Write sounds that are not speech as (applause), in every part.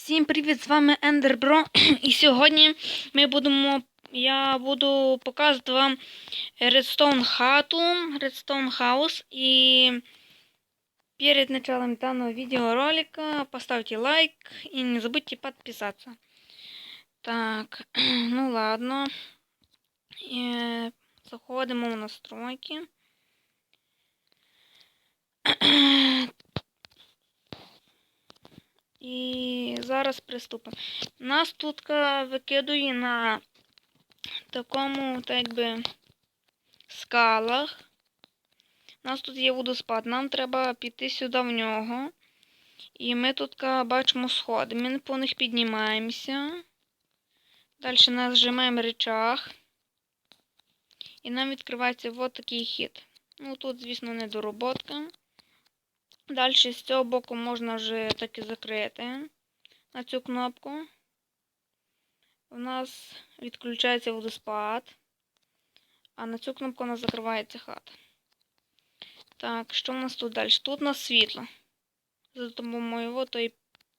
Всім привіт! З вами Ендербро. (clears throat) І сьогодні ми будемо. Я буду показувати вам Redstone хату, Redstone House. І перед началом данного видеоролика поставьте лайк и не забудьте подписаться. Так, (clears throat) ну ладно. Е, Заходимо в настройки. (clears throat) І зараз приступимо. Нас тут викидує на такому, так якби, скалах. У нас тут є водоспад. Нам треба піти сюди в нього. І ми тут бачимо сходи. Ми по них піднімаємося. Далі нажимаємо речах. І нам відкривається от такий хід. Ну тут, звісно, недороботка. Далі з цього боку можна вже таки закрити на цю кнопку. У нас відключається водоспад, а на цю кнопку у нас закривається хата. Так, що у нас тут далі? Тут у нас світло. За допомогою от тої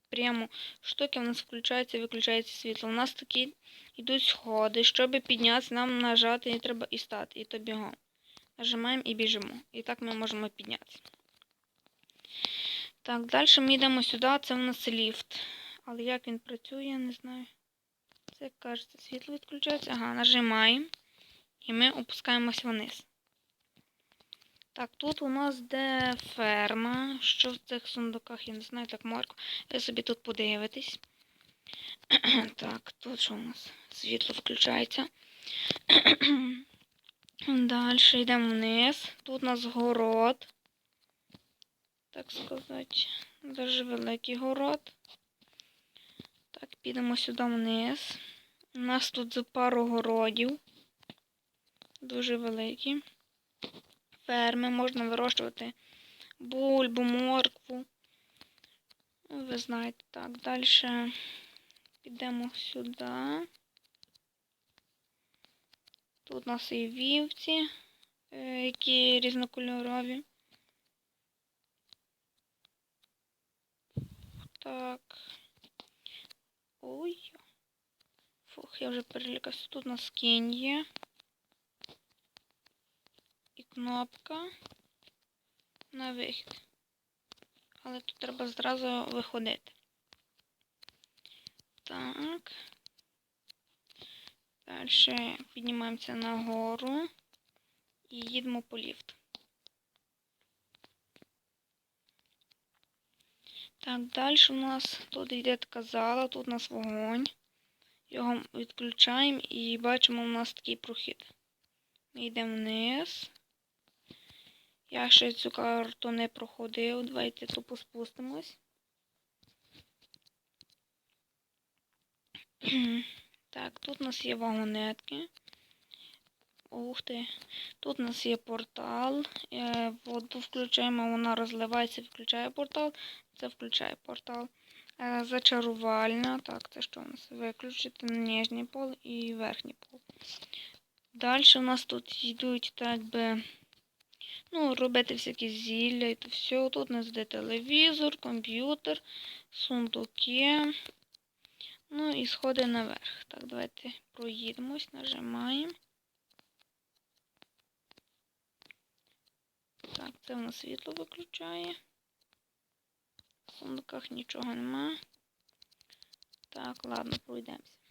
прямо штуки у нас включається і виключається світло. У нас такі йдуть сходи. Щоб піднятися, нам нажати і треба і стати, і то бігом. Нажимаємо і біжимо. І так ми можемо піднятися. Так, далі ми йдемо сюди, це в нас ліфт. Але як він працює, я не знаю. Це як кажеться, світло відключається. Ага, нажимаємо. І ми опускаємося вниз. Так, тут у нас де ферма. Що в цих сундуках, я не знаю, так морку. Ви собі тут подивитесь. (clears throat) так, тут що у нас? Світло включається. (clears throat) Далі йдемо вниз. Тут у нас город так сказати, дуже великий город. Так, підемо сюди вниз. У нас тут за пару городів. Дуже великі. Ферми можна вирощувати бульбу, моркву. Ну, ви знаєте, так, далі підемо сюди. Тут у нас і вівці, е, які різнокольорові. Так. Ой. Фух, я вже перелікався. Тут у нас є. І кнопка на вихід. Але тут треба зразу виходити. Так. Далі піднімаємося нагору і їдемо по ліфту. Так, далі у нас тут йде така зала, тут у нас вогонь. Його відключаємо і бачимо у нас такий прохід. Ми йдемо вниз. Я ще цю карту не проходив. Давайте тупо спустимось. (clears throat) Так, тут у нас є вагонетки. Ух ти. Тут у нас є портал. Е, Воду включаємо, вона розливається, включає портал. Це включає портал. Е, Зачарувальна. Так, це що у нас? Виключити нижній пол і верхній пол. Далі у нас тут йдуть так би. Ну, робити всякі зілля і то все. Тут у нас йде телевізор, комп'ютер, сундуки. Ну і сходи наверх. Так, давайте проїдемось, нажимаємо. Так, це у нас світло виключає. В сундуках нічого нема. Так, ладно, пройдемося.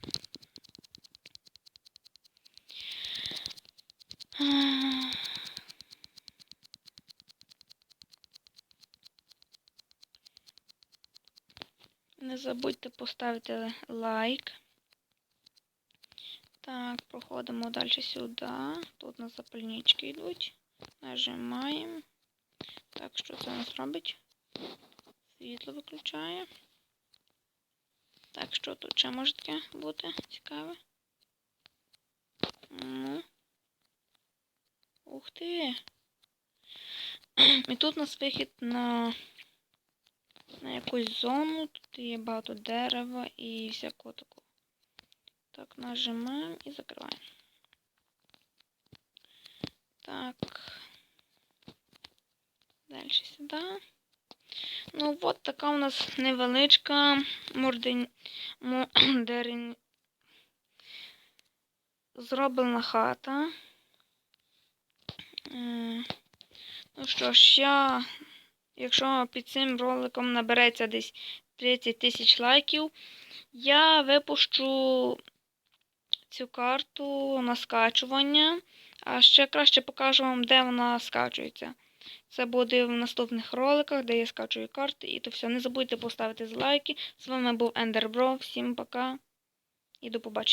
Не забудьте поставити лайк. Так, проходимо далі сюди. Тут на запальнички йдуть. Нажимаємо. Так, що це у нас робить? Світло виключає. Так, що тут ще може таке бути цікаве? Ну. Ух ти! І тут у нас вихід на, на якусь зону. Тут є багато дерева і всякого такого. Так, нажимаємо і закриваємо. Так. Сюди. Ну, от така у нас невеличка мордень... (clears throat) зроблена хата. Е, Ну що ж, я, якщо під цим роликом набереться десь 30 тисяч лайків, я випущу цю карту на скачування. А ще краще покажу вам, де вона скачується. Це буде в наступних роликах, де я скачую карти. І то все. Не забудьте поставити лайки. З вами був Ендербро. Всім пока і до побачення.